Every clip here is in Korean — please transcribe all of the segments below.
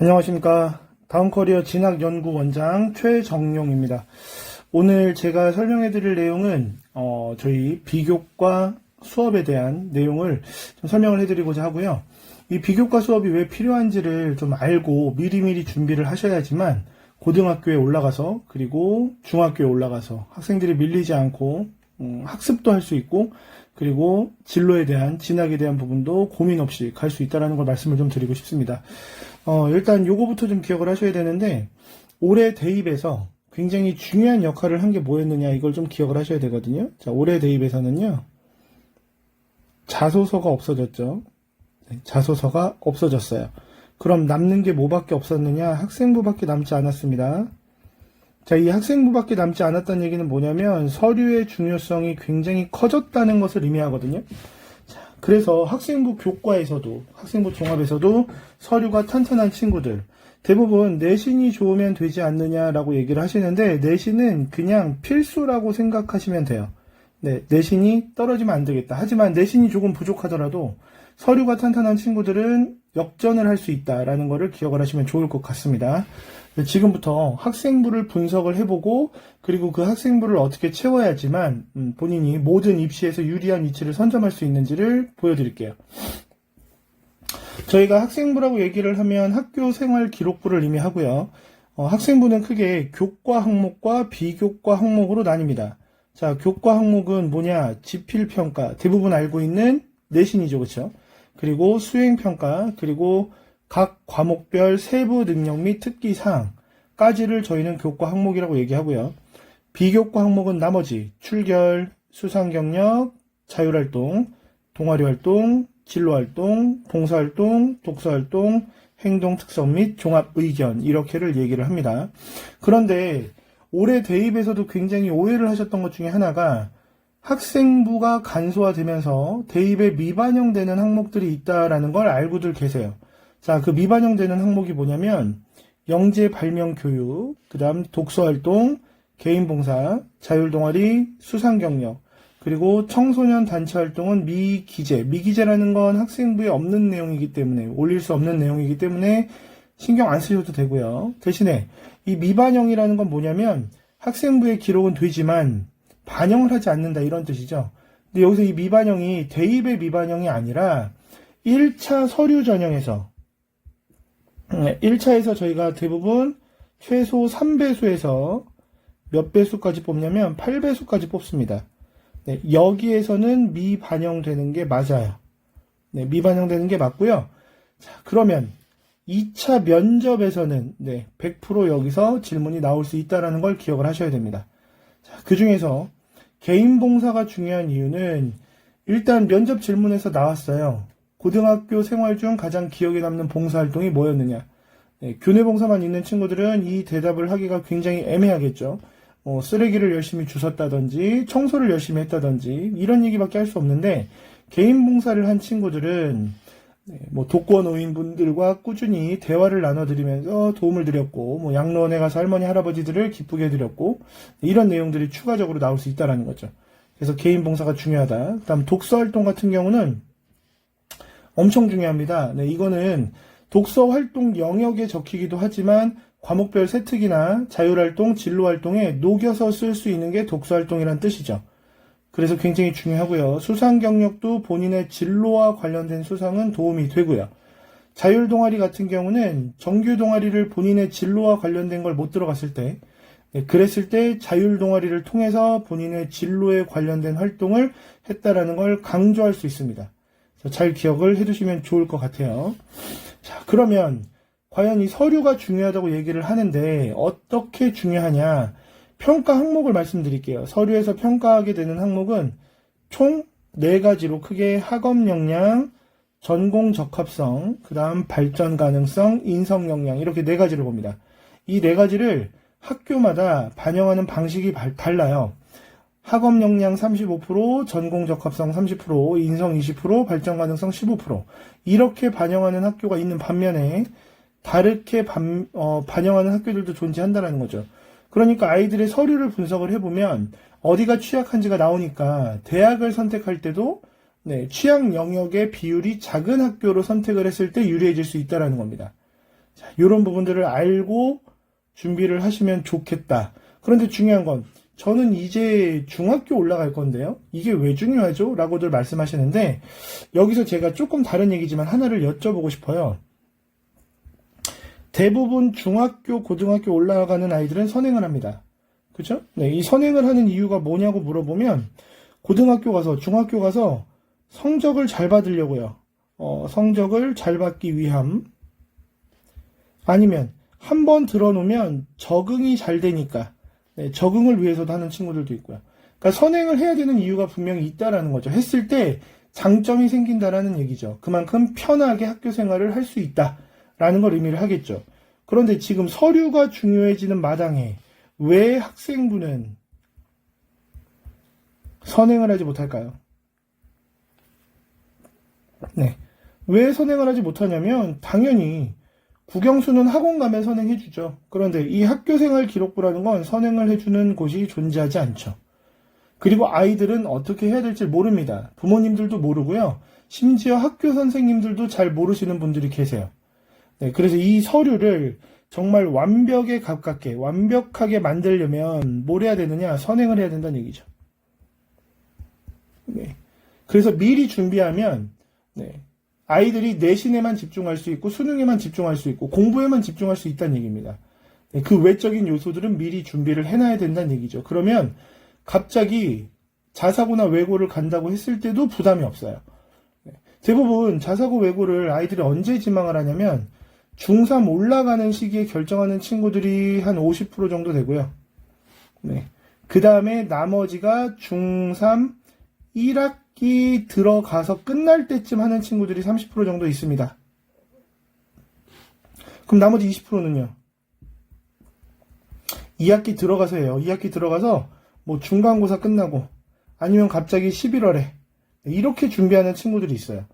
안녕하십니까. 다음커리어 진학연구원장 최정용입니다. 오늘 제가 설명해 드릴 내용은, 어, 저희 비교과 수업에 대한 내용을 좀 설명을 해 드리고자 하고요. 이 비교과 수업이 왜 필요한지를 좀 알고 미리미리 준비를 하셔야지만 고등학교에 올라가서 그리고 중학교에 올라가서 학생들이 밀리지 않고 음, 학습도 할 수 있고 그리고 진로에 대한 진학에 대한 부분도 고민 없이 갈 수 있다는 걸 말씀을 좀 드리고 싶습니다. 어, 일단 요거부터 좀 기억을 하셔야 되는데 올해 대입에서 굉장히 중요한 역할을 한 게 뭐였느냐 이걸 좀 기억을 하셔야 되거든요. 자, 올해 대입에서는요. 자소서가 없어졌죠. 네, 자소서가 없어졌어요. 그럼 남는 게 뭐밖에 없었느냐? 학생부밖에 남지 않았습니다. 자, 이 학생부밖에 남지 않았다는 얘기는 뭐냐면 서류의 중요성이 굉장히 커졌다는 것을 의미하거든요. 자, 그래서 학생부 교과에서도 학생부 종합에서도 서류가 탄탄한 친구들 대부분 내신이 좋으면 되지 않느냐라고 얘기를 하시는데 내신은 그냥 필수라고 생각하시면 돼요. 네, 내신이 떨어지면 안 되겠다. 하지만 내신이 조금 부족하더라도 서류가 탄탄한 친구들은 역전을 할 수 있다라는 것을 기억을 하시면 좋을 것 같습니다. 네, 지금부터 학생부를 분석을 해보고 그리고 그 학생부를 어떻게 채워야지만 음, 본인이 모든 입시에서 유리한 위치를 선점할 수 있는지를 보여드릴게요. 저희가 학생부라고 얘기를 하면 학교 생활 기록부를 의미하고요. 어, 학생부는 크게 교과 항목과 비교과 항목으로 나뉩니다. 자, 교과 항목은 뭐냐? 지필 평가. 대부분 알고 있는 내신이죠. 그렇죠? 그리고 수행 평가, 그리고 각 과목별 세부 능력 및 특기 사항까지를 저희는 교과 항목이라고 얘기하고요. 비교과 항목은 나머지 출결, 수상 경력, 자율 활동, 동아리 활동, 진로 활동, 봉사 활동, 독서 활동, 행동 특성 및 종합 의견 이렇게를 얘기를 합니다. 그런데 올해 대입에서도 굉장히 오해를 하셨던 것 중에 하나가 학생부가 간소화되면서 대입에 미반영되는 항목들이 있다라는 걸 알고들 계세요. 자, 그 미반영되는 항목이 뭐냐면 영재 발명 교육, 그다음 독서 활동, 개인 봉사, 자율 동아리, 수상 경력, 그리고 청소년 단체 활동은 미기재. 미기재라는 건 학생부에 없는 내용이기 때문에 올릴 수 없는 내용이기 때문에 신경 안 쓰셔도 되고요. 대신에 이 미반영이라는 건 뭐냐면 학생부의 기록은 되지만 반영을 하지 않는다 이런 뜻이죠. 근데 여기서 이 미반영이 대입의 미반영이 아니라 1차 서류 전형에서 1차에서 저희가 대부분 최소 3배수에서 몇 배수까지 뽑냐면 8배수까지 뽑습니다. 네, 여기에서는 미반영되는 게 맞아요. 네, 미반영되는 게 맞고요. 자, 그러면 2차 면접에서는 네, 100% 여기서 질문이 나올 수 있다는 걸 기억을 하셔야 됩니다. 자, 그 중에서 개인 봉사가 중요한 이유는 일단 면접 질문에서 나왔어요. 고등학교 생활 중 가장 기억에 남는 봉사활동이 뭐였느냐? 네, 교내 봉사만 있는 친구들은 이 대답을 하기가 굉장히 애매하겠죠. 어, 쓰레기를 열심히 주웠다든지 청소를 열심히 했다든지 이런 얘기밖에 할 수 없는데 개인 봉사를 한 친구들은 네, 뭐 독거 노인분들과 꾸준히 대화를 나눠드리면서 도움을 드렸고 뭐 양로원에 가서 할머니 할아버지들을 기쁘게 해드렸고 이런 내용들이 추가적으로 나올 수 있다라는 거죠. 그래서 개인 봉사가 중요하다. 그다음 독서 활동 같은 경우는 엄청 중요합니다. 네, 이거는 독서 활동 영역에 적히기도 하지만 과목별 세특이나 자율활동, 진로활동에 녹여서 쓸 수 있는 게 독서활동이란 뜻이죠. 그래서 굉장히 중요하고요. 수상 경력도 본인의 진로와 관련된 수상은 도움이 되고요. 자율 동아리 같은 경우는 정규 동아리를 본인의 진로와 관련된 걸 못 들어갔을 때, 네, 그랬을 때 자율 동아리를 통해서 본인의 진로에 관련된 활동을 했다라는 걸 강조할 수 있습니다. 잘 기억을 해두시면 좋을 것 같아요. 자, 그러면 과연 이 서류가 중요하다고 얘기를 하는데 어떻게 중요하냐? 평가 항목을 말씀드릴게요. 서류에서 평가하게 되는 항목은 총네 가지로 크게 학업 역량, 전공 적합성, 그 다음 발전 가능성, 인성 역량 이렇게 네 가지를 봅니다. 이네 가지를 학교마다 반영하는 방식이 달라요. 학업 역량 35%, 전공 적합성 30%, 인성 20%, 발전 가능성 15% 이렇게 반영하는 학교가 있는 반면에 다르게 반, 어, 반영하는 학교들도 존재한다는 거죠. 그러니까 아이들의 서류를 분석을 해보면 어디가 취약한지가 나오니까 대학을 선택할 때도 네, 취약 영역의 비율이 작은 학교로 선택을 했을 때 유리해질 수 있다는 겁니다. 자, 이런 부분들을 알고 준비를 하시면 좋겠다. 그런데 중요한 건 저는 이제 중학교 올라갈 건데요. 이게 왜 중요하죠? 라고들 말씀하시는데 여기서 제가 조금 다른 얘기지만 하나를 여쭤보고 싶어요. 대부분 중학교, 고등학교 올라가는 아이들은 선행을 합니다. 그죠? 네, 이 선행을 하는 이유가 뭐냐고 물어보면 고등학교 가서 중학교 가서 성적을 잘 받으려고요. 어, 성적을 잘 받기 위함. 아니면 한번 들어놓으면 적응이 잘 되니까 네, 적응을 위해서도 하는 친구들도 있고요. 그러니까 선행을 해야 되는 이유가 분명히 있다라는 거죠. 했을 때 장점이 생긴다라는 얘기죠. 그만큼 편하게 학교 생활을 할 수 있다라는 걸 의미를 하겠죠. 그런데 지금 서류가 중요해지는 마당에 왜 학생부는 선행을 하지 못할까요? 네. 왜 선행을 하지 못하냐면 당연히 국영수는 학원 가면 선행해 주죠. 그런데 이 학교 생활 기록부라는 건 선행을 해주는 곳이 존재하지 않죠. 그리고 아이들은 어떻게 해야 될지 모릅니다. 부모님들도 모르고요. 심지어 학교 선생님들도 잘 모르시는 분들이 계세요. 네, 그래서 이 서류를 정말 완벽에 가깝게, 완벽하게 만들려면 뭘 해야 되느냐? 선행을 해야 된다는 얘기죠. 네. 그래서 미리 준비하면, 네. 아이들이 내신에만 집중할 수 있고 수능에만 집중할 수 있고 공부에만 집중할 수 있다는 얘기입니다. 네, 그 외적인 요소들은 미리 준비를 해놔야 된다는 얘기죠. 그러면 갑자기 자사고나 외고를 간다고 했을 때도 부담이 없어요. 네, 대부분 자사고 외고를 아이들이 언제 지망을 하냐면 중3 올라가는 시기에 결정하는 친구들이 한 50% 정도 되고요. 네. 그 다음에 나머지가 중3 1학 기 들어가서 끝날 때쯤 하는 친구들이 30% 정도 있습니다. 그럼 나머지 20%는요? 2학기 들어가서 해요. 2학기 들어가서 뭐 중간고사 끝나고 아니면 갑자기 11월에 이렇게 준비하는 친구들이 있어요.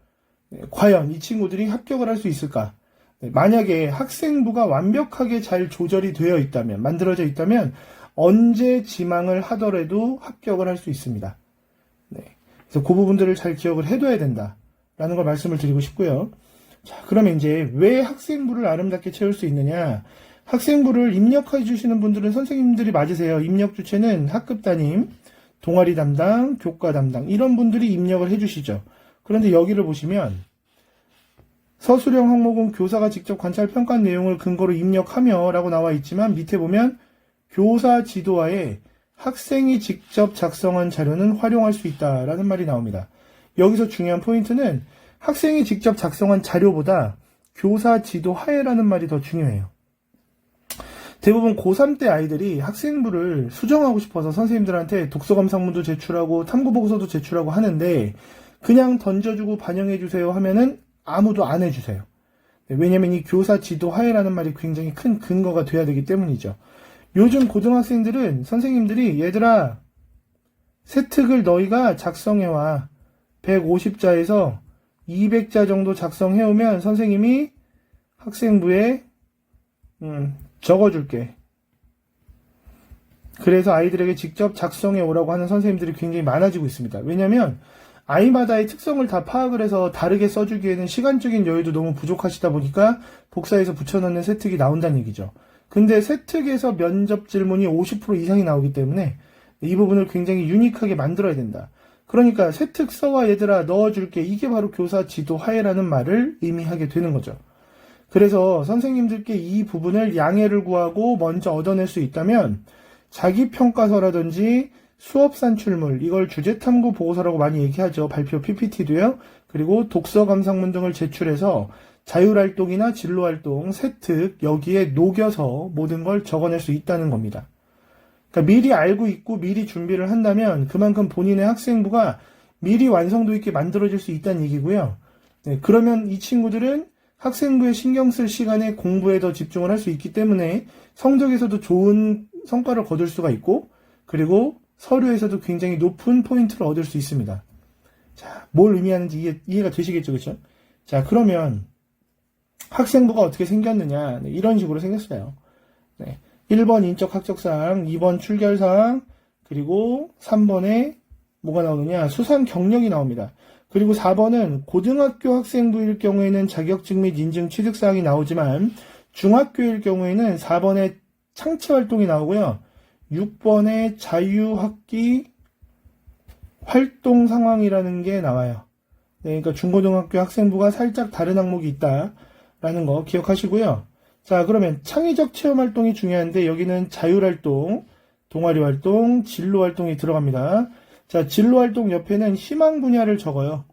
네, 과연 이 친구들이 합격을 할 수 있을까? 네, 만약에 학생부가 완벽하게 잘 조절이 되어 있다면, 만들어져 있다면 언제 지망을 하더라도 합격을 할 수 있습니다. 네. 그래서 그 부분들을 잘 기억을 해둬야 된다라는 걸 말씀을 드리고 싶고요. 자, 그러면 이제 왜 학생부를 아름답게 채울 수 있느냐? 학생부를 입력해 주시는 분들은 선생님들이 맞으세요. 입력 주체는 학급 담임, 동아리 담당, 교과 담당 이런 분들이 입력을 해 주시죠. 그런데 여기를 보시면 서술형 항목은 교사가 직접 관찰 평가한 내용을 근거로 입력하며 라고 나와 있지만 밑에 보면 교사 지도하에 학생이 직접 작성한 자료는 활용할 수 있다라는 말이 나옵니다. 여기서 중요한 포인트는 학생이 직접 작성한 자료보다 교사 지도 하에라는 말이 더 중요해요. 대부분 고3 때 아이들이 학생부를 수정하고 싶어서 선생님들한테 독서감 상문도 제출하고 탐구보고서도 제출하고 하는데 그냥 던져주고 반영해주세요 하면은 아무도 안 해주세요. 네, 왜냐면 이 교사 지도 하에라는 말이 굉장히 큰 근거가 돼야 되기 때문이죠. 요즘 고등학생들은 선생님들이 얘들아 세특을 너희가 작성해와 150자에서 200자 정도 작성해오면 선생님이 학생부에 음, 적어줄게. 그래서 아이들에게 직접 작성해 오라고 하는 선생님들이 굉장히 많아지고 있습니다. 왜냐하면 아이마다의 특성을 다 파악을 해서 다르게 써주기에는 시간적인 여유도 너무 부족하시다 보니까 복사해서 붙여넣는 세특이 나온다는 얘기죠. 근데 세특에서 면접 질문이 50% 이상이 나오기 때문에 이 부분을 굉장히 유니크하게 만들어야 된다. 그러니까 세특 써와 얘들아 넣어줄게. 이게 바로 교사 지도 하에라는 말을 의미하게 되는 거죠. 그래서 선생님들께 이 부분을 양해를 구하고 먼저 얻어낼 수 있다면 자기 평가서라든지 수업 산출물 이걸 주제 탐구 보고서라고 많이 얘기하죠. 발표 PPT도요. 그리고 독서 감상문 등을 제출해서 자율활동이나 진로활동, 세특 여기에 녹여서 모든 걸 적어낼 수 있다는 겁니다. 그러니까 미리 알고 있고 미리 준비를 한다면 그만큼 본인의 학생부가 미리 완성도 있게 만들어질 수 있다는 얘기고요. 네, 그러면 이 친구들은 학생부에 신경 쓸 시간에 공부에 더 집중을 할 수 있기 때문에 성적에서도 좋은 성과를 거둘 수가 있고 그리고 서류에서도 굉장히 높은 포인트를 얻을 수 있습니다. 자, 뭘 의미하는지 이해, 이해가 되시겠죠, 그렇죠? 자, 그러면 학생부가 어떻게 생겼느냐 네, 이런 식으로 생겼어요. 네, 1번 인적 학적사항, 2번 출결사항, 그리고 3번에 뭐가 나오느냐 수상 경력이 나옵니다. 그리고 4번은 고등학교 학생부일 경우에는 자격증 및 인증 취득사항이 나오지만 중학교일 경우에는 4번에 창체 활동이 나오고요. 6번에 자유학기 활동 상황이라는 게 나와요. 네, 그러니까 중고등학교 학생부가 살짝 다른 항목이 있다 라는 거 기억하시고요. 자, 그러면 창의적 체험 활동이 중요한데 여기는 자율 활동, 동아리 활동, 진로 활동이 들어갑니다. 자, 진로 활동 옆에는 희망 분야를 적어요.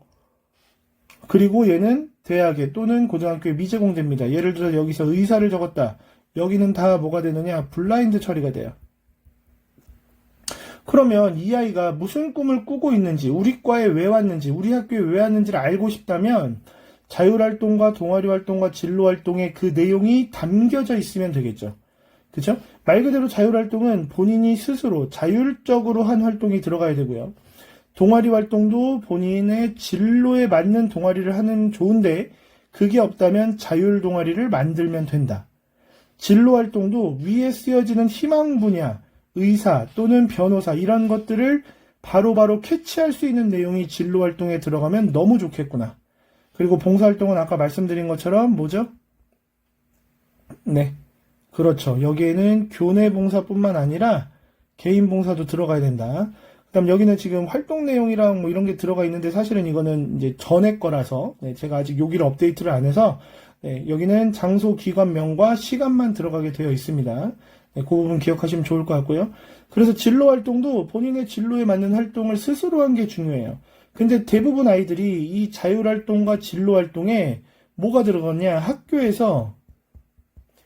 그리고 얘는 대학에 또는 고등학교에 미제공됩니다. 예를 들어 여기서 의사를 적었다. 여기는 다 뭐가 되느냐? 블라인드 처리가 돼요. 그러면 이 아이가 무슨 꿈을 꾸고 있는지, 우리 과에 왜 왔는지, 우리 학교에 왜 왔는지를 알고 싶다면 자율활동과 동아리활동과 진로활동의 그 내용이 담겨져 있으면 되겠죠. 그죠? 말 그대로 자율활동은 본인이 스스로 자율적으로 한 활동이 들어가야 되고요. 동아리 활동도 본인의 진로에 맞는 동아리를 하는 좋은데 그게 없다면 자율 동아리를 만들면 된다. 진로 활동도 위에 쓰여지는 희망 분야, 의사 또는 변호사 이런 것들을 바로바로 캐치할 수 있는 내용이 진로 활동에 들어가면 너무 좋겠구나. 그리고 봉사 활동은 아까 말씀드린 것처럼 뭐죠? 네. 그렇죠. 여기에는 교내 봉사뿐만 아니라 개인 봉사도 들어가야 된다. 그다음 여기는 지금 활동 내용이랑 뭐 이런 게 들어가 있는데 사실은 이거는 이제 전에 거라서 네, 제가 아직 여기를 업데이트를 안 해서 네, 여기는 장소 기관명과 시간만 들어가게 되어 있습니다. 네, 그 부분 기억하시면 좋을 것 같고요. 그래서 진로 활동도 본인의 진로에 맞는 활동을 스스로 한 게 중요해요. 근데 대부분 아이들이 이 자율 활동과 진로 활동에 뭐가 들어갔냐? 학교에서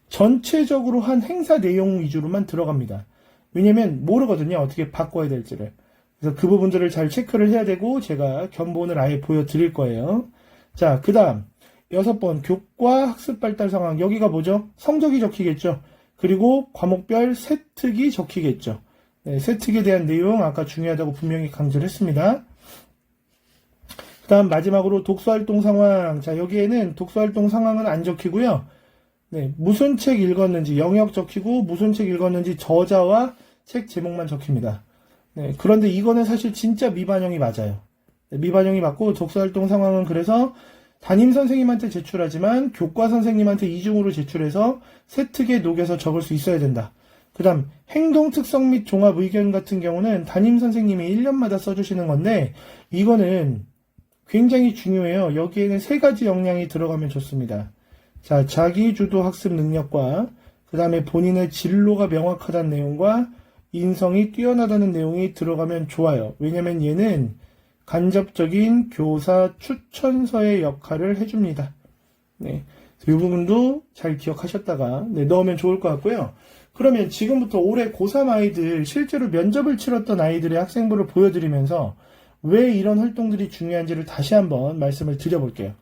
전체적으로 한 행사 내용 위주로만 들어갑니다. 왜냐면 모르거든요. 어떻게 바꿔야 될지를. 그래서 그 부분들을 잘 체크를 해야 되고 제가 견본을 아예 보여드릴 거예요. 자, 그 다음 여섯 번 교과 학습 발달 상황 여기가 뭐죠? 성적이 적히겠죠. 그리고 과목별 세특이 적히겠죠. 네, 세특에 대한 내용 아까 중요하다고 분명히 강조를 했습니다. 그 다음 마지막으로 독서활동 상황. 자, 여기에는 독서활동 상황은 안 적히고요. 네, 무슨 책 읽었는지 영역 적히고 무슨 책 읽었는지 저자와 책 제목만 적힙니다. 네, 그런데 이거는 사실 진짜 미반영이 맞아요. 네, 미반영이 맞고 독서활동 상황은 그래서 담임 선생님한테 제출하지만 교과 선생님한테 이중으로 제출해서 세특에 녹여서 적을 수 있어야 된다. 그 다음 행동 특성 및 종합 의견 같은 경우는 담임 선생님이 1년마다 써주시는 건데 이거는 굉장히 중요해요. 여기에는 세 가지 역량이 들어가면 좋습니다. 자, 자기주도 학습 능력과 그 다음에 본인의 진로가 명확하다는 내용과 인성이 뛰어나다는 내용이 들어가면 좋아요. 왜냐면 얘는 간접적인 교사 추천서의 역할을 해줍니다. 네. 이 부분도 잘 기억하셨다가 네, 넣으면 좋을 것 같고요. 그러면 지금부터 올해 고3 아이들, 실제로 면접을 치렀던 아이들의 학생부를 보여드리면서 왜 이런 활동들이 중요한지를 다시 한번 말씀을 드려볼게요.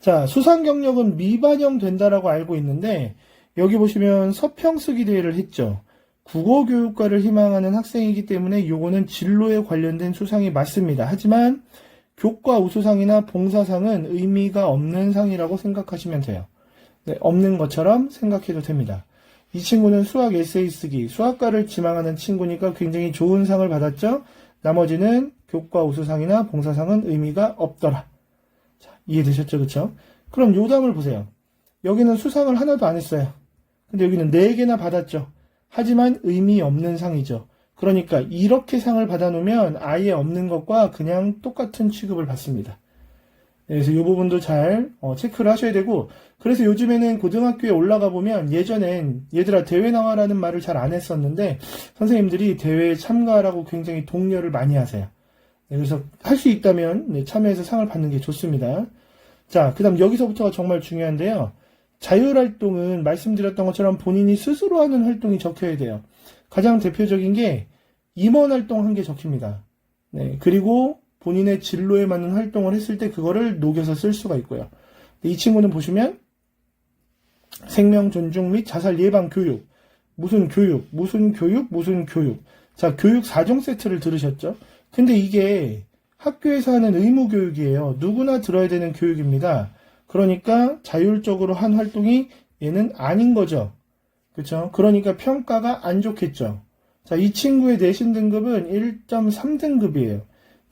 자, 수상 경력은 미반영 된다라고 알고 있는데, 여기 보시면 서평 쓰기 대회를 했죠. 국어 교육과를 희망하는 학생이기 때문에 요거는 진로에 관련된 수상이 맞습니다. 하지만 교과 우수상이나 봉사상은 의미가 없는 상이라고 생각하시면 돼요. 네, 없는 것처럼 생각해도 됩니다. 이 친구는 수학 에세이 쓰기, 수학과를 지망하는 친구니까 굉장히 좋은 상을 받았죠? 나머지는 교과 우수상이나 봉사상은 의미가 없더라. 자, 이해되셨죠? 그쵸? 그럼 요담을 보세요. 여기는 수상을 하나도 안 했어요. 근데 여기는 4개나 받았죠. 하지만 의미 없는 상이죠. 그러니까 이렇게 상을 받아놓으면 아예 없는 것과 그냥 똑같은 취급을 받습니다. 네, 그래서 이 부분도 잘 어, 체크를 하셔야 되고 그래서 요즘에는 고등학교에 올라가 보면 예전엔 얘들아 대회 나와라는 말을 잘 안 했었는데 선생님들이 대회에 참가하라고 굉장히 독려를 많이 하세요. 네, 그래서 할 수 있다면 네, 참여해서 상을 받는 게 좋습니다. 자, 그 다음 여기서부터가 정말 중요한데요. 자율활동은 말씀드렸던 것처럼 본인이 스스로 하는 활동이 적혀야 돼요. 가장 대표적인 게 임원 활동 한개 적힙니다. 네, 그리고 본인의 진로에 맞는 활동을 했을 때 그거를 녹여서 쓸 수가 있고요. 이 친구는 보시면 생명 존중 및 자살 예방 교육, 무슨 교육, 무슨 교육, 무슨 교육. 자, 교육 4종 세트를 들으셨죠? 근데 이게 학교에서 하는 의무 교육이에요. 누구나 들어야 되는 교육입니다. 그러니까 자율적으로 한 활동이 얘는 아닌 거죠. 그렇죠? 그러니까 평가가 안 좋겠죠. 자, 이 친구의 내신 등급은 1.3등급이에요.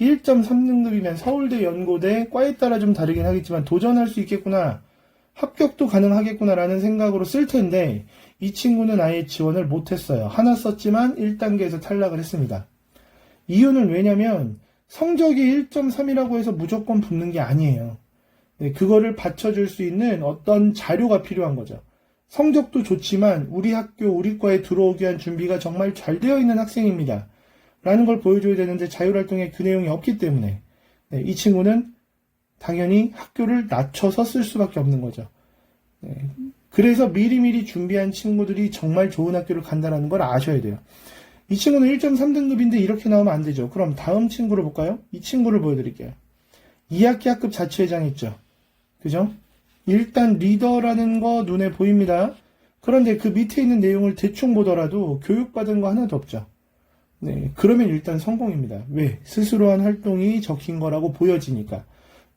1.3등급이면 서울대 연고대 과에 따라 좀 다르긴 하겠지만 도전할 수 있겠구나 합격도 가능하겠구나라는 생각으로 쓸 텐데 이 친구는 아예 지원을 못했어요. 하나 썼지만 1단계에서 탈락을 했습니다. 이유는 왜냐면 성적이 1.3이라고 해서 무조건 붙는 게 아니에요. 네, 그거를 받쳐줄 수 있는 어떤 자료가 필요한 거죠. 성적도 좋지만 우리 학교, 우리 과에 들어오기 위한 준비가 정말 잘 되어 있는 학생입니다. 라는 걸 보여줘야 되는데 자율활동에 그 내용이 없기 때문에 네, 이 친구는 당연히 학교를 낮춰서 쓸 수밖에 없는 거죠. 네, 그래서 미리미리 준비한 친구들이 정말 좋은 학교를 간다는 걸 아셔야 돼요. 이 친구는 1.3등급인데 이렇게 나오면 안 되죠. 그럼 다음 친구를 볼까요? 이 친구를 보여드릴게요. 2학기 학급 자치회장 있죠. 그죠? 일단 리더라는 거 눈에 보입니다. 그런데 그 밑에 있는 내용을 대충 보더라도 교육받은 거 하나도 없죠. 네, 그러면 일단 성공입니다. 왜? 스스로 한 활동이 적힌 거라고 보여지니까.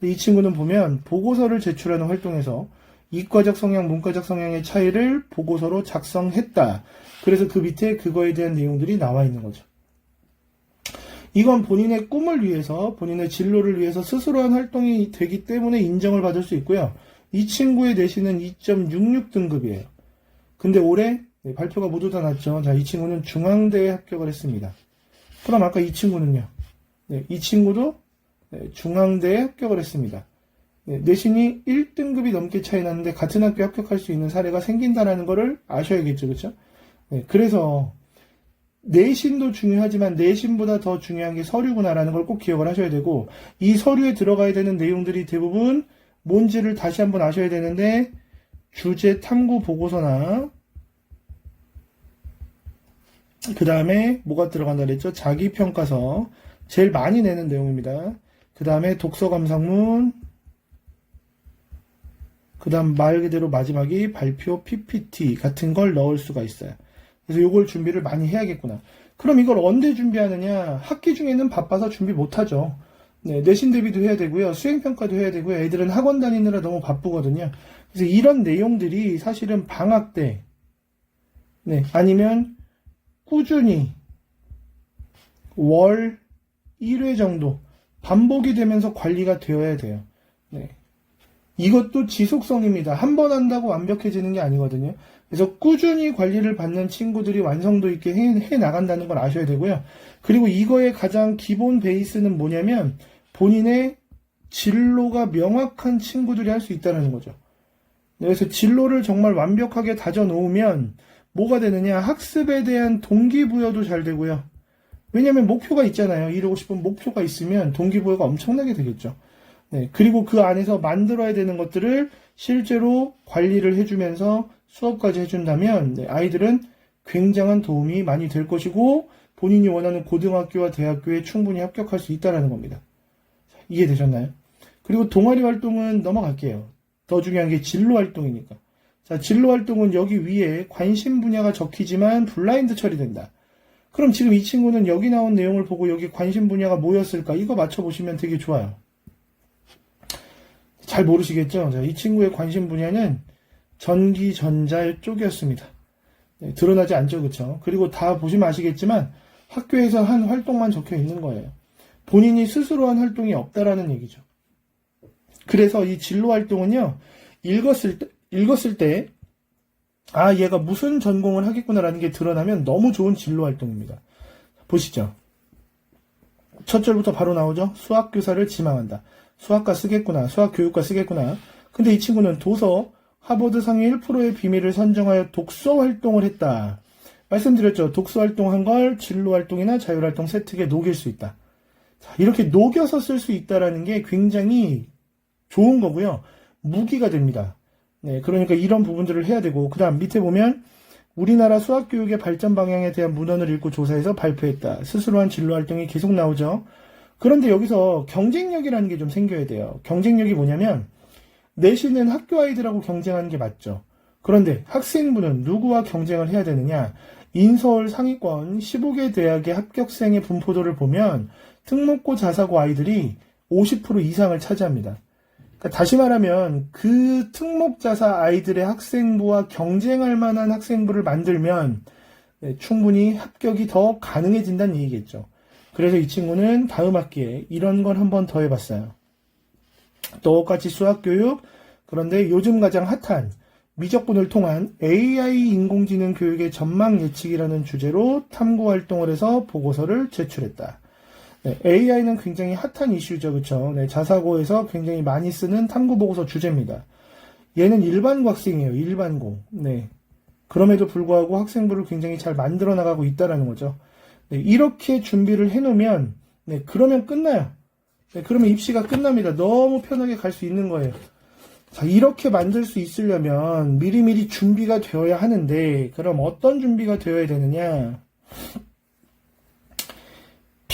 이 친구는 보면 보고서를 제출하는 활동에서 이과적 성향, 문과적 성향의 차이를 보고서로 작성했다. 그래서 그 밑에 그거에 대한 내용들이 나와 있는 거죠. 이건 본인의 꿈을 위해서, 본인의 진로를 위해서 스스로 한 활동이 되기 때문에 인정을 받을 수 있고요. 이 친구의 내신은 2.66 등급이에요. 근데 올해 네, 발표가 모두 다 났죠. 자, 이 친구는 중앙대에 합격을 했습니다. 그럼 아까 이 친구는요? 네, 이 친구도 네, 중앙대에 합격을 했습니다. 네, 내신이 1등급이 넘게 차이 나는데 같은 학교 에 합격할 수 있는 사례가 생긴다는 것을 아셔야겠죠. 그렇죠? 네, 그래서 내신도 중요하지만 내신보다 더 중요한 게 서류구나라는 걸 꼭 기억을 하셔야 되고 이 서류에 들어가야 되는 내용들이 대부분 뭔지를 다시 한번 아셔야 되는데 주제 탐구 보고서나 그 다음에 뭐가 들어간다 그랬죠? 자기평가서 제일 많이 내는 내용입니다. 그 다음에 독서 감상문 그 다음 말 그대로 마지막이 발표 PPT 같은 걸 넣을 수가 있어요. 그래서 이걸 준비를 많이 해야겠구나. 그럼 이걸 언제 준비하느냐? 학기 중에는 바빠서 준비 못하죠. 네, 내신 대비도 해야 되고요. 수행평가도 해야 되고요. 애들은 학원 다니느라 너무 바쁘거든요. 그래서 이런 내용들이 사실은 방학 때, 네, 아니면 꾸준히 월 1회 정도 반복이 되면서 관리가 되어야 돼요. 네. 이것도 지속성입니다. 한 번 한다고 완벽해지는 게 아니거든요. 그래서 꾸준히 관리를 받는 친구들이 완성도 있게 해, 해 나간다는 걸 아셔야 되고요. 그리고 이거의 가장 기본 베이스는 뭐냐면 본인의 진로가 명확한 친구들이 할 수 있다는 거죠. 네, 그래서 진로를 정말 완벽하게 다져 놓으면 뭐가 되느냐? 학습에 대한 동기부여도 잘 되고요. 왜냐하면 목표가 있잖아요. 이루고 싶은 목표가 있으면 동기부여가 엄청나게 되겠죠. 네, 그리고 그 안에서 만들어야 되는 것들을 실제로 관리를 해주면서 수업까지 해준다면 네, 아이들은 굉장한 도움이 많이 될 것이고 본인이 원하는 고등학교와 대학교에 충분히 합격할 수 있다는 겁니다. 이해되셨나요? 그리고 동아리 활동은 넘어갈게요. 더 중요한 게 진로 활동이니까. 자, 진로 활동은 여기 위에 관심 분야가 적히지만 블라인드 처리된다. 그럼 지금 이 친구는 여기 나온 내용을 보고 여기 관심 분야가 뭐였을까? 이거 맞춰보시면 되게 좋아요. 잘 모르시겠죠? 자, 이 친구의 관심 분야는 전기, 전자 쪽이었습니다. 네, 드러나지 않죠, 그쵸? 그리고 다 보시면 아시겠지만 학교에서 한 활동만 적혀 있는 거예요. 본인이 스스로 한 활동이 없다라는 얘기죠. 그래서 이 진로 활동은요, 읽었을 때, 읽었을 때, 아, 얘가 무슨 전공을 하겠구나라는 게 드러나면 너무 좋은 진로 활동입니다. 보시죠. 첫 절부터 바로 나오죠? 수학교사를 지망한다. 수학과 쓰겠구나. 수학교육과 쓰겠구나. 근데 이 친구는 도서 하버드 상위 1%의 비밀을 선정하여 독서 활동을 했다. 말씀드렸죠. 독서 활동한 걸 진로 활동이나 자율 활동 세특에 녹일 수 있다. 자, 이렇게 녹여서 쓸 수 있다라는 게 굉장히 좋은 거고요. 무기가 됩니다. 네, 그러니까 이런 부분들을 해야 되고, 그 다음 밑에 보면, 우리나라 수학 교육의 발전 방향에 대한 문헌을 읽고 조사해서 발표했다. 스스로 한 진로 활동이 계속 나오죠. 그런데 여기서 경쟁력이라는 게 좀 생겨야 돼요. 경쟁력이 뭐냐면, 내신은 학교 아이들하고 경쟁하는 게 맞죠. 그런데 학생부는 누구와 경쟁을 해야 되느냐? 인서울 상위권 15개 대학의 합격생의 분포도를 보면 특목고 자사고 아이들이 50% 이상을 차지합니다. 그러니까 다시 말하면 그 특목자사 아이들의 학생부와 경쟁할 만한 학생부를 만들면 네, 충분히 합격이 더 가능해진다는 얘기겠죠. 그래서 이 친구는 다음 학기에 이런 걸 한번 더 해봤어요. 똑같이 수학교육, 그런데 요즘 가장 핫한 미적분을 통한 AI 인공지능 교육의 전망 예측이라는 주제로 탐구 활동을 해서 보고서를 제출했다. 네, AI는 굉장히 핫한 이슈죠, 그쵸? 네, 자사고에서 굉장히 많이 쓰는 탐구 보고서 주제입니다. 얘는 일반고 학생이에요, 일반고. 네. 그럼에도 불구하고 학생부를 굉장히 잘 만들어 나가고 있다라는 거죠. 네, 이렇게 준비를 해놓으면, 네, 그러면 끝나요. 네, 그러면 입시가 끝납니다. 너무 편하게 갈 수 있는 거예요. 자, 이렇게 만들 수 있으려면 미리미리 준비가 되어야 하는데, 그럼 어떤 준비가 되어야 되느냐?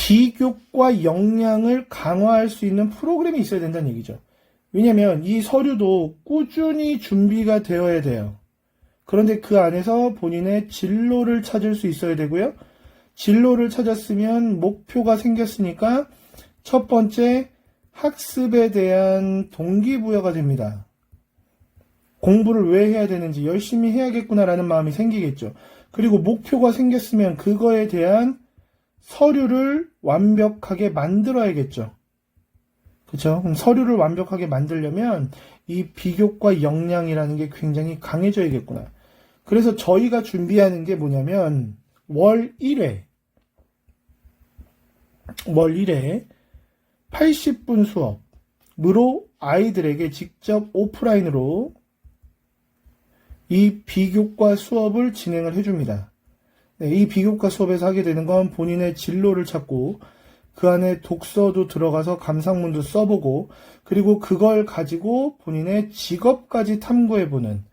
비교과 역량을 강화할 수 있는 프로그램이 있어야 된다는 얘기죠. 왜냐면 이 서류도 꾸준히 준비가 되어야 돼요. 그런데 그 안에서 본인의 진로를 찾을 수 있어야 되고요. 진로를 찾았으면 목표가 생겼으니까 첫 번째 학습에 대한 동기부여가 됩니다. 공부를 왜 해야 되는지 열심히 해야겠구나라는 마음이 생기겠죠. 그리고 목표가 생겼으면 그거에 대한 서류를 완벽하게 만들어야겠죠. 그쵸? 그럼 서류를 완벽하게 만들려면 이 비교과 역량이라는 게 굉장히 강해져야겠구나. 그래서 저희가 준비하는 게 뭐냐면 월 1회 월 1회 80분 수업으로 아이들에게 직접 오프라인으로 이 비교과 수업을 진행을 해줍니다. 네, 이 비교과 수업에서 하게 되는 건 본인의 진로를 찾고 그 안에 독서도 들어가서 감상문도 써보고 그리고 그걸 가지고 본인의 직업까지 탐구해보는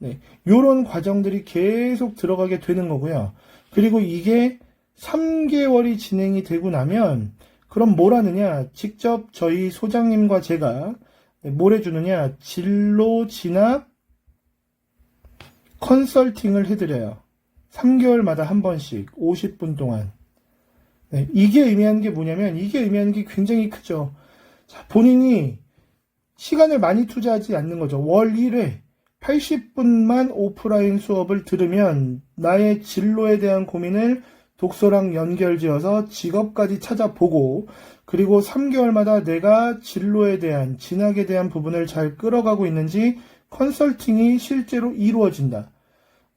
네, 요런 과정들이 계속 들어가게 되는 거고요. 그리고 이게 3개월이 진행이 되고 나면 그럼 뭘 하느냐? 직접 저희 소장님과 제가 뭘 해주느냐? 진로 진학 컨설팅을 해드려요. 3개월마다 한 번씩 50분 동안. 네, 이게 의미하는 게 뭐냐면 이게 의미하는 게 굉장히 크죠. 자, 본인이 시간을 많이 투자하지 않는 거죠. 월 1회 80분만 오프라인 수업을 들으면 나의 진로에 대한 고민을 독서랑 연결지어서 직업까지 찾아보고 그리고 3개월마다 내가 진로에 대한 진학에 대한 부분을 잘 끌어가고 있는지 컨설팅이 실제로 이루어진다.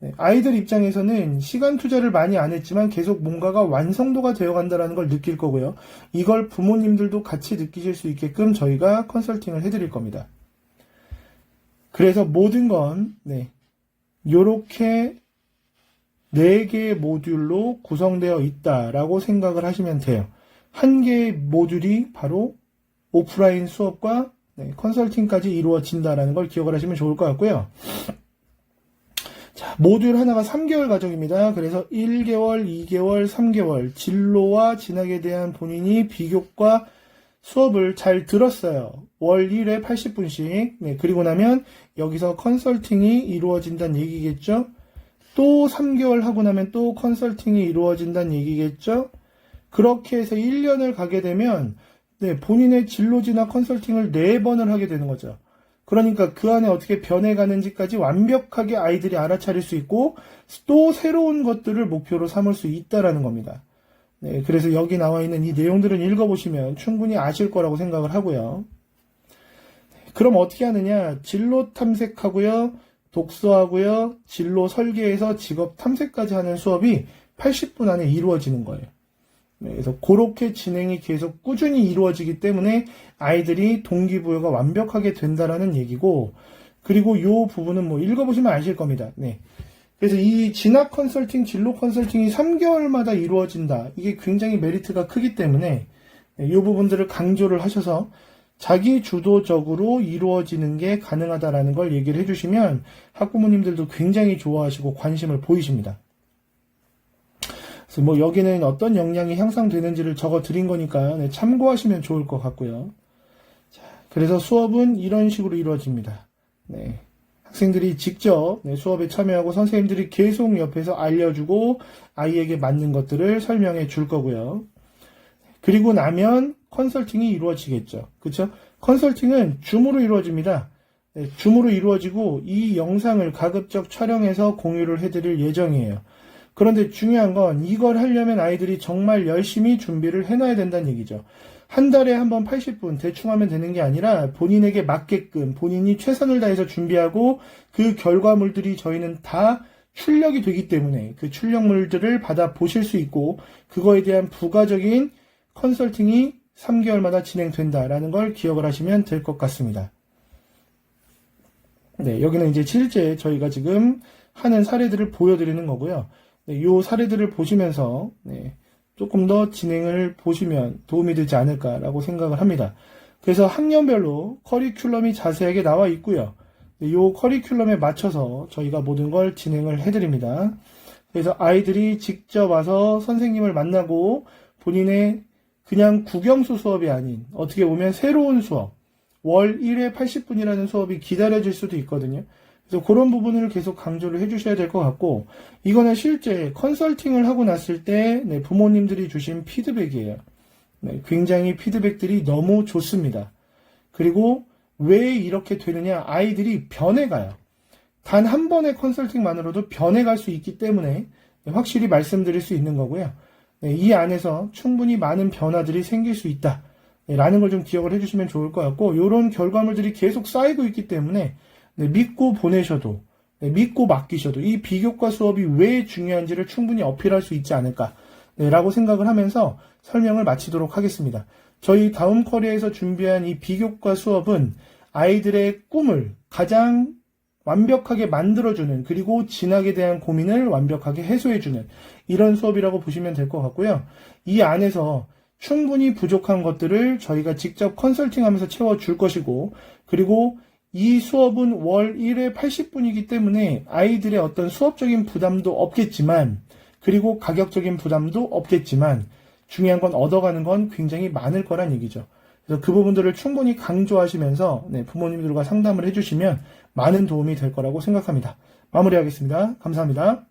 네, 아이들 입장에서는 시간 투자를 많이 안 했지만 계속 뭔가가 완성도가 되어 간다는 걸 느낄 거고요. 이걸 부모님들도 같이 느끼실 수 있게끔 저희가 컨설팅을 해드릴 겁니다. 그래서 모든 건, 네, 요렇게 네 개의 모듈로 구성되어 있다라고 생각을 하시면 돼요. 한 개의 모듈이 바로 오프라인 수업과 네, 컨설팅까지 이루어진다라는 걸 기억을 하시면 좋을 것 같고요. 자, 모듈 하나가 3개월 과정입니다. 그래서 1개월, 2개월, 3개월 진로와 진학에 대한 본인이 비교과 수업을 잘 들었어요. 월 1회 80분씩. 네, 그리고 나면 여기서 컨설팅이 이루어진다는 얘기겠죠? 또 3개월 하고 나면 또 컨설팅이 이루어진다는 얘기겠죠? 그렇게 해서 1년을 가게 되면 네, 본인의 진로지나 컨설팅을 4번을 하게 되는 거죠. 그러니까 그 안에 어떻게 변해가는지까지 완벽하게 아이들이 알아차릴 수 있고 또 새로운 것들을 목표로 삼을 수 있다라는 겁니다. 네, 그래서 여기 나와 있는 이 내용들은 읽어보시면 충분히 아실 거라고 생각을 하고요. 그럼 어떻게 하느냐? 진로 탐색하고요, 독서하고요, 진로 설계해서 직업 탐색까지 하는 수업이 80분 안에 이루어지는 거예요. 네, 그래서 그렇게 진행이 계속 꾸준히 이루어지기 때문에 아이들이 동기부여가 완벽하게 된다라는 얘기고, 그리고 요 부분은 뭐 읽어보시면 아실 겁니다. 네. 그래서 이 진학 컨설팅, 진로 컨설팅이 3개월마다 이루어진다. 이게 굉장히 메리트가 크기 때문에 네, 이 부분들을 강조를 하셔서 자기 주도적으로 이루어지는 게 가능하다라는 걸 얘기를 해주시면 학부모님들도 굉장히 좋아하시고 관심을 보이십니다. 뭐 여기는 어떤 역량이 향상되는지를 적어 드린 거니까 네, 참고하시면 좋을 것 같고요. 자, 그래서 수업은 이런 식으로 이루어집니다. 네. 학생들이 직접 네, 수업에 참여하고 선생님들이 계속 옆에서 알려주고 아이에게 맞는 것들을 설명해 줄 거고요. 그리고 나면 컨설팅이 이루어지겠죠. 그렇죠? 컨설팅은 줌으로 이루어집니다. 네, 줌으로 이루어지고 이 영상을 가급적 촬영해서 공유를 해드릴 예정이에요. 그런데 중요한 건 이걸 하려면 아이들이 정말 열심히 준비를 해놔야 된다는 얘기죠. 한 달에 한 번 80분 대충 하면 되는 게 아니라 본인에게 맞게끔 본인이 최선을 다해서 준비하고 그 결과물들이 저희는 다 출력이 되기 때문에 그 출력물들을 받아 보실 수 있고 그거에 대한 부가적인 컨설팅이 3개월마다 진행된다라는 걸 기억을 하시면 될 것 같습니다. 네, 여기는 이제 실제 저희가 지금 하는 사례들을 보여드리는 거고요. 네, 이 사례들을 보시면서 네, 조금 더 진행을 보시면 도움이 되지 않을까라고 생각을 합니다. 그래서 학년별로 커리큘럼이 자세하게 나와 있고요. 이 커리큘럼에 맞춰서 저희가 모든 걸 진행을 해드립니다. 그래서 아이들이 직접 와서 선생님을 만나고 본인의 그냥 국영수 수업이 아닌 어떻게 보면 새로운 수업, 월 1회 80분이라는 수업이 기다려질 수도 있거든요. 그래서 그런 부분을 계속 강조를 해주셔야 될 것 같고, 이거는 실제 컨설팅을 하고 났을 때 네, 부모님들이 주신 피드백이에요. 네, 굉장히 피드백들이 너무 좋습니다. 그리고 왜 이렇게 되느냐? 아이들이 변해가요. 단 한 번의 컨설팅만으로도 변해갈 수 있기 때문에 네, 확실히 말씀드릴 수 있는 거고요. 네, 이 안에서 충분히 많은 변화들이 생길 수 있다. 네, 라는 걸 좀 기억을 해주시면 좋을 것 같고, 이런 결과물들이 계속 쌓이고 있기 때문에 네, 믿고 보내셔도, 네, 믿고 맡기셔도 이 비교과 수업이 왜 중요한지를 충분히 어필할 수 있지 않을까, 네, 라고 생각을 하면서 설명을 마치도록 하겠습니다. 저희 다음 커리어에서 준비한 이 비교과 수업은 아이들의 꿈을 가장 완벽하게 만들어주는 그리고 진학에 대한 고민을 완벽하게 해소해주는 이런 수업이라고 보시면 될 것 같고요. 이 안에서 충분히 부족한 것들을 저희가 직접 컨설팅하면서 채워줄 것이고 그리고 이 수업은 월 1회 80분이기 때문에 아이들의 어떤 수업적인 부담도 없겠지만 그리고 가격적인 부담도 없겠지만 중요한 건 얻어가는 건 굉장히 많을 거란 얘기죠. 그래서 그 부분들을 충분히 강조하시면서 네, 부모님들과 상담을 해주시면 많은 도움이 될 거라고 생각합니다. 마무리하겠습니다. 감사합니다.